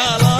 Salam.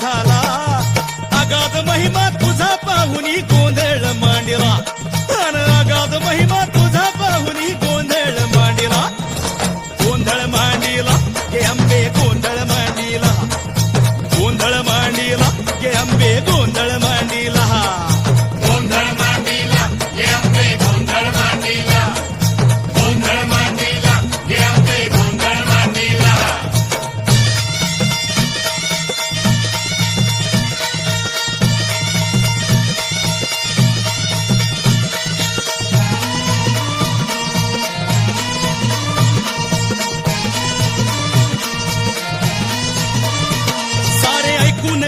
झाला. अगाध महिमा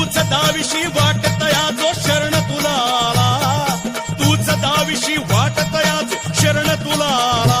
तूच दाविशी वाटतया जो शरण तुला आला तूच दाविशी वाटतया जो शरण तुला आला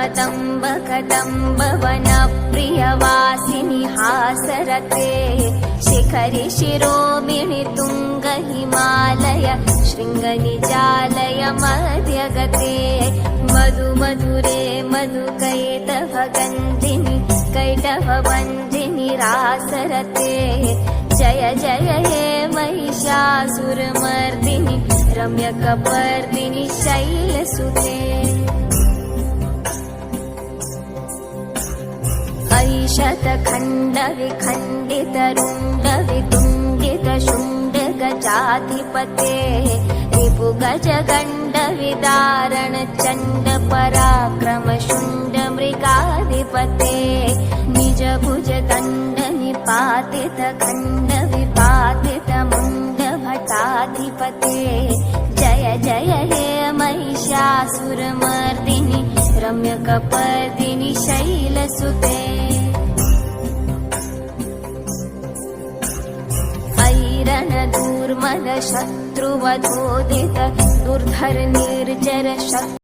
मतम्ब कदम्ब वनप्रियवासिनि हासरते शिखरि शिरोमिणि तुङ्ग हिमालय शृङ्गनिजालय मध्यगते। मधु मधुरे मधुकैटभ गन्धिनि कैटभवन्दिनि रासरते जय जय हे महिषासुरमर्दिनि रम्यकपर्दिनि शैलसुते ऐशतखण्डविखण्डितरुण्डवितुण्डितशुण्डगजाधिपते रिपुगजगण्डविदारण चण्ड पराक्रम शुण्ड मृगाधिपते निज भुज दण्ड निपातित खण्ड विपातित मुण्ड भटाधिपते जय जय हे महिषासुरमर्दिनि रम्यकपर्दिनि शैलसुते ऐरणदूर्मद शत्रुवधोदित दुर्धर निर्जर